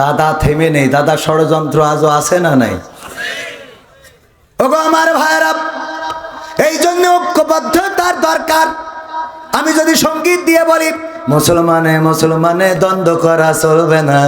দাদা থেমে নেই, দাদা ষড়যন্ত্র আজও আছে না নাই? ওগো আমার ভাইরা এই জন্য ঐক্যবদ্ধ তার দরকার। আমি যদি সংগীত দিয়ে বলি, মুসলমানে মুসলমানে, দ্বন্দ্ব করা চলবে না।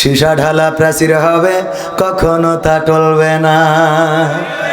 সীসা ঢালা প্রাচীর হবে, কখনো তা টলবে না।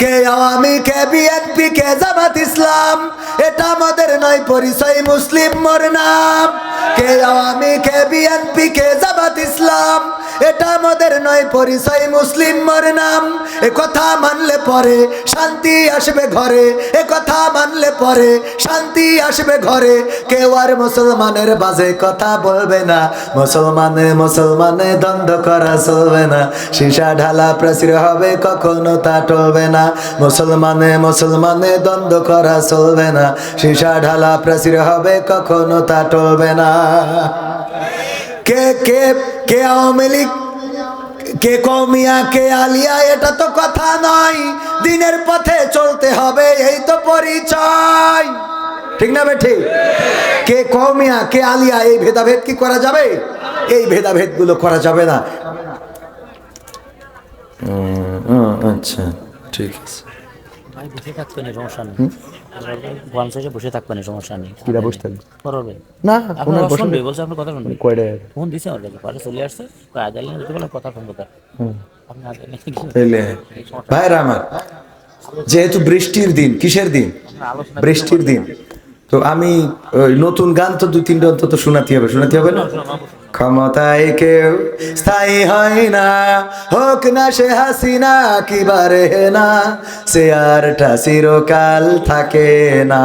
কে আওয়ামী, কে বিএনপি কে জামাত ইসলাম? এটা আমাদের নয়, পরিচয় মুসলিম মোর নাম। কে আওয়ামী, কে বিএনপি কে জামাত ইসলাম? এটা আমাদের নয়, পরিচয় মুসলিম মোর নাম। এ কথা মানলে পরে শান্তি আসবে ঘরে। এ কথা মানলে পরে শান্তি আসবে ঘরে। কেউ আর মুসলমানের বাজে কথা বলবে না। মুসলমানে মুসলমানে, দ্বন্দ্ব করা চলবে না। সীসা ঢালা প্রাচীর হবে, কখনো তা টলবে না। মুসলমানে মুসলমানে, দ্বন্দ্ব করা চলবে না। সীসা ঢালা প্রাচীর হবে, কখনো তা টলবে না। কে কে কে আওয়ামী লীগ কে কমিয়া, কে আলিয়া, এটা তো কথা নয়। দিনের পথে চলতে হবে, এই তো পরিচয়। ঠিক না বেঠি? কে কমিয়া, কে আলিয়া, এই ভেদাভেদ কি করা যাবে? এই ভেদাভেদগুলো করা যাবে না। আচ্ছা ঠিক আছে। বসে থাকবেন সমস্যা নেই। ওয়ান সাইডে বসে থাকবেন সমস্যা নেই। কিরা বসে থাকবে? করবে না আপনার শুনবে বলছে আপনার কথা শুনবে। কয়টা ফোন দিছে আমার কাছে পরে চলে আসছে। কয় আদালি না বলে কথা শুনব তার। আপনি আদালি তাইলে ভাইরা আমার যেহেতু বৃষ্টির দিন কিসের দিন? বৃষ্টির দিন। তো আমি ওই নতুন গান তো দুই তিনটা অন্তত শোনাতে হবে শোনাতে হবে না? ক্ষমতায় কেউ স্থায়ী হয় না। হোক না সে হাসিনা, কি বারে না, সে আরটা চিরকাল থাকে না।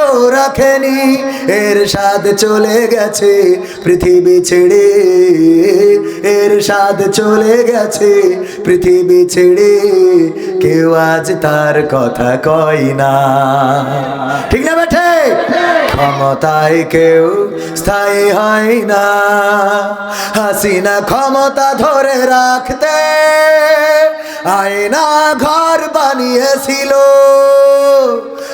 রাখেনি এর স্বাদ চলে গেছে, পৃথিবী ছেড়ে। এর স্বাদ চলে গেছে, পৃথিবী ছেড়ে। কেউ আজ তার কথা কয় না। ঠিক না বেঠে? ক্ষমতায় কেউ স্থায়ী হয় না। হাসিনা ক্ষমতা ধরে রাখতে আয়না ঘর বানিয়েছিল।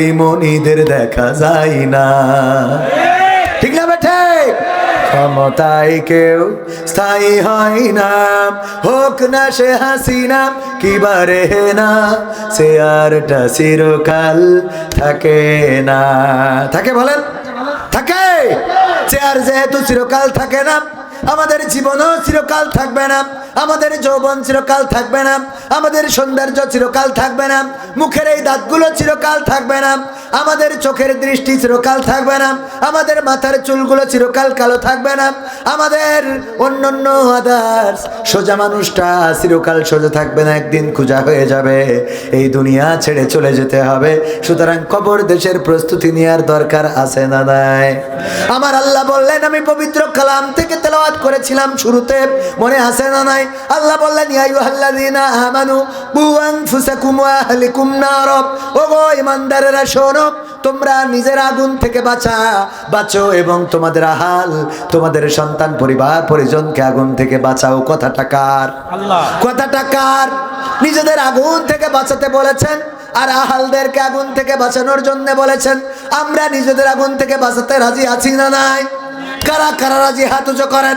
পরিমণিদের দেখা যায় না। ঠিক না বেঠে? ক্ষমতায় কেউ স্থায়ী হয় না। হোক না সে হাসিনা, কি বারে না, সে আরটা চিরকাল থাকে না। থাকে বলেন? থাকে? চেয়ার যেহেতু চিরকাল থাকে না আমাদের জীবনও চিরকাল থাকবে না। আমাদের যৌবন চিরকাল থাকবে না। আমাদের সৌন্দর্য চিরকাল থাকবে না। মুখের এই দাঁতগুলো চিরকাল থাকবে না। আমাদের চোখের দৃষ্টি চিরকাল থাকবে না। আমাদের মাথার চুলগুলো চিরকাল কালো থাকবে না। আমাদের অন্যান্য আদার্স সোজা মানুষটা চিরকাল সোজা থাকবে না। একদিন খুঁজা হয়ে যাবে। এই দুনিয়া ছেড়ে চলে যেতে হবে। সুতরাং কবর দেশের প্রস্তুতি নেওয়ার দরকার আছে না নাই? আমার আল্লাহ বললেন, আমি পবিত্র কালাম থেকে তেলাওয়াত করেছিলাম শুরুতে মনে আছে না নাই? আল্লাহ বললেন ইয়া আইয়ুহাল্লাযীনা আমানু বু আনফুসাকুম ওয়া আহলিকুম নার ওগো ঈমানদারেরা শোনো তোমরা নিজের আগুন থেকে বাঁচা বাঁচো এবং তোমাদের আহাল তোমাদের সন্তান পরিবার পরিজনকে আগুন থেকে বাঁচাও। কথাটা কার? আল্লাহ। কথাটা কার? নিজেদের আগুন থেকে বাঁচাতে বলেছেন আর আহালদেরকে আগুন থেকে বাঁচানোর জন্য বলেছেন। আমরা নিজেদের আগুন থেকে বাঁচাতে রাজি আছি না নাই? কারা কারা রাজি হাত করেন?